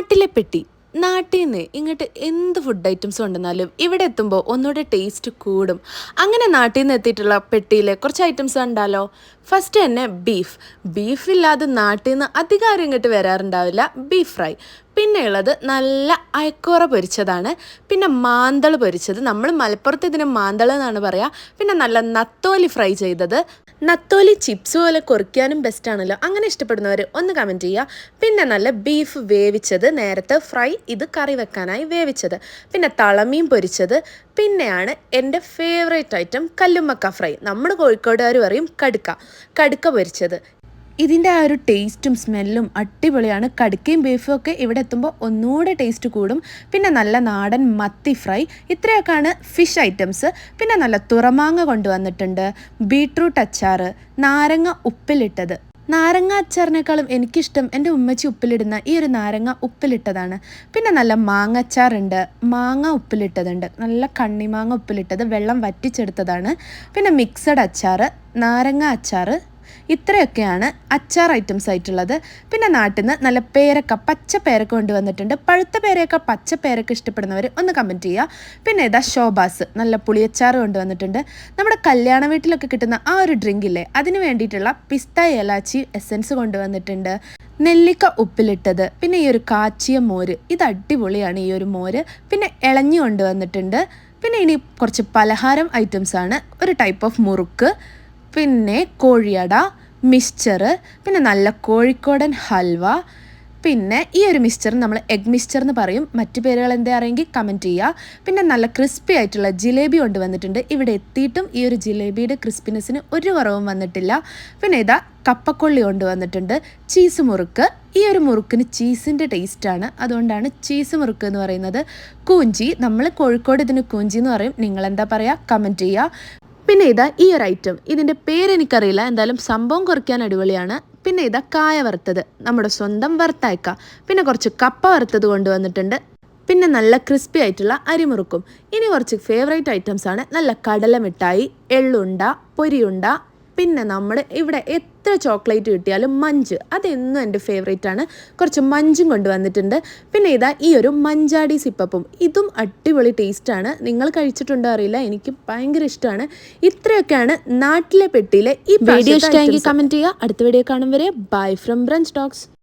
നാട്ടിലെ പെട്ടി നാട്ടിൽ നിന്ന് ഇങ്ങോട്ട് എന്ത് ഫുഡ് ഐറ്റംസ് കൊണ്ടുവന്നാലും ഇവിടെ എത്തുമ്പോൾ ഒന്നുകൂടെ ടേസ്റ്റ് കൂടും. അങ്ങനെ നാട്ടിൽ നിന്ന് എത്തിയിട്ടുള്ള പെട്ടിയിലെ കുറച്ച് ഐറ്റംസ് കണ്ടാലോ? ഫസ്റ്റ് തന്നെ ബീഫ് ബീഫ് ഇല്ലാതെ നാട്ടിൽ നിന്ന് അധികാരം ഇങ്ങോട്ട് വരാറുണ്ടാവില്ല. ബീഫ് ഫ്രൈ പിന്നെ ഉള്ളത് നല്ല അയക്കോറ പൊരിച്ചതാണ്. പിന്നെ മാന്തൾ പൊരിച്ചത്. നമ്മൾ മലപ്പുറത്ത് ഇതിന് മാന്തൾ എന്നാണ് പറയുക പിന്നെ നല്ല നത്തോലി ഫ്രൈ ചെയ്തത്. നത്തോലി ചിപ്സ് പോലെ കുറിക്കാനും ബെസ്റ്റാണല്ലോ അങ്ങനെ ഇഷ്ടപ്പെടുന്നവർ ഒന്ന് കമന്റ് ചെയ്യുക പിന്നെ നല്ല ബീഫ് വേവിച്ചത്. നേരത്തെ ഫ്രൈ ഇത് കറി വെക്കാനായി വേവിച്ചത്. പിന്നെ തളമീൻ പൊരിച്ചത്. പിന്നെയാണ് എന്റെ ഫേവറേറ്റ് ഐറ്റം കല്ലുമ്മക്ക ഫ്രൈ നമ്മൾ കോഴിക്കോടുകാർ പറയും കടുക്ക. കടുക്ക പൊരിച്ചത്. ഇതിന്റെ ആ ഒരു ടേസ്റ്റും സ്മെല്ലും അടിപൊളിയാണ്. കടുക്കയും ബീഫും ഒക്കെ ഇവിടെ എത്തുമ്പോൾ ഒന്നുകൂടെ ടേസ്റ്റ് കൂടും. പിന്നെ നല്ല നാടൻ മത്തി ഫ്രൈ. ഇത്രയൊക്കെയാണ് ഫിഷ് ഐറ്റംസ്. പിന്നെ നല്ല തുറമാങ്ങ കൊണ്ടുവന്നിട്ടുണ്ട്. ബീട്രൂട്ട് അച്ചാർ നാരങ്ങ ഉപ്പിലിട്ടത്. നാരങ്ങ അച്ചാറിനേക്കാളും എനിക്കിഷ്ടം എന്റെ ഉമ്മച്ചി ഉപ്പിലിടുന്ന ഈ ഒരു നാരങ്ങ ഉപ്പിലിട്ടതാണ്. പിന്നെ നല്ല മാങ്ങച്ചാറുണ്ട് മാങ്ങ ഉപ്പിലിട്ടതുണ്ട്. നല്ല കണ്ണിമാങ്ങ ഉപ്പിലിട്ടത്. വെള്ളം വറ്റിച്ചെടുത്തതാണ്. പിന്നെ മിക്സഡ് അച്ചാർ നാരങ്ങ അച്ചാർ ഇത്രയൊക്കെയാണ് അച്ചാർ ഐറ്റംസ് ആയിട്ടുള്ളത്. പിന്നെ നാട്ടിൽ നിന്ന് നല്ല പേരക്ക പച്ച പേരക്ക കൊണ്ടുവന്നിട്ടുണ്ട്. പഴുത്ത പേരക്ക പച്ച പേരക്ക ഇഷ്ടപ്പെടുന്നവർ ഒന്ന് കമന്റ് ചെയ്യുക പിന്നെ ഇതാ ഷോബാസ് നല്ല പുളിയച്ചാർ കൊണ്ടുവന്നിട്ടുണ്ട്. നമ്മുടെ കല്യാണ വീട്ടിലൊക്കെ കിട്ടുന്ന ആ ഒരു ഡ്രിങ്ക് ഇല്ലേ അതിന് വേണ്ടിയിട്ടുള്ള പിസ്ത ഏലാച്ചി എസൻസ് കൊണ്ടുവന്നിട്ടുണ്ട്. നെല്ലിക്ക ഉപ്പിലിട്ടത് പിന്നെ ഈ ഒരു കാച്ചിയ മോര് ഇത് അടിപൊളിയാണ് ഈ ഒരു മോര്. പിന്നെ ഇളഞ്ഞി കൊണ്ടുവന്നിട്ടുണ്ട്. പിന്നെ ഇനി കുറച്ച് പലഹാരം ഐറ്റംസ് ആണ്. ഒരു ടൈപ്പ് ഓഫ് മുറുക്ക്. പിന്നെ കോഴിയട മിക്സ്ചർ പിന്നെ നല്ല കോഴിക്കോടൻ ഹൽവ പിന്നെ ഈ ഒരു മിക്സ്ചർ നമ്മൾ എഗ് മിക്സ്ചർ എന്ന് പറയും. മറ്റു പേരുകൾ എന്താ അറിയെങ്കിൽ കമന്റ് ചെയ്യുക. പിന്നെ നല്ല ക്രിസ്പി ആയിട്ടുള്ള ജിലേബി കൊണ്ടുവന്നിട്ടുണ്ട് ഇവിടെ എത്തിയിട്ടും ഈ ഒരു ജിലേബിയുടെ ക്രിസ്പിനെസ്സിന് ഒരു കുറവും വന്നിട്ടില്ല. പിന്നെ ഇതാ കപ്പക്കൊള്ളി കൊണ്ടുവന്നിട്ടുണ്ട് ചീസ് മുറുക്ക്. ഈ ഒരു മുറുക്കിന് ചീസിന്റെ ടേസ്റ്റാണ് അതുകൊണ്ടാണ് ചീസ് മുറുക്ക് എന്ന് പറയുന്നത്. കൂഞ്ചി. നമ്മൾ കോഴിക്കോട് ഇതിന് കൂഞ്ചി എന്ന് പറയും. നിങ്ങൾ എന്താ പറയുക കമന്റ് ചെയ്യുക. പിന്നെ ഇതാ ഈ ഒരു ഐറ്റം ഇതിന്റെ പേരെനിക്കറിയില്ല എന്തായാലും സംഭവം കുറയ്ക്കാൻ അടിപൊളിയാണ്. പിന്നെ ഇതാ കായ വറുത്തത്. നമ്മുടെ സ്വന്തം വറുത്തയക്ക. പിന്നെ കുറച്ച് കപ്പ വറുത്തത് കൊണ്ടുവന്നിട്ടുണ്ട്. പിന്നെ നല്ല ക്രിസ്പി ആയിട്ടുള്ള അരിമുറുക്കും. ഇനി കുറച്ച് ഫേവറേറ്റ് ഐറ്റംസ് ആണ്. നല്ല കടല മിഠായി എള്ളുണ്ട പൊരിയുണ്ട പിന്നെ നമ്മൾ ഇവിടെ എത്ര ചോക്ലേറ്റ് കിട്ടിയാലും മഞ്ച്. അതെന്നും എന്റെ ഫേവറേറ്റ് ആണ്. കുറച്ച് മഞ്ചും കൊണ്ടുവന്നിട്ടുണ്ട്. പിന്നെ ഇതാ ഈ ഒരു മഞ്ചാടി സിപ്പപ്പും. ഇതും അടിപൊളി ടേസ്റ്റാണ് നിങ്ങൾ കഴിച്ചിട്ടുണ്ടോ അറിയില്ല. എനിക്ക് ഭയങ്കര ഇഷ്ടമാണ്. ഇത്രയൊക്കെയാണ് നാട്ടിലെ പെട്ടിയിലെ ഈ വീഡിയോ ഇഷ്ടമെങ്കിൽ കമന്റ് ചെയ്യുക. അടുത്ത വീഡിയോ കാണും വരെ. Bye from brunch talks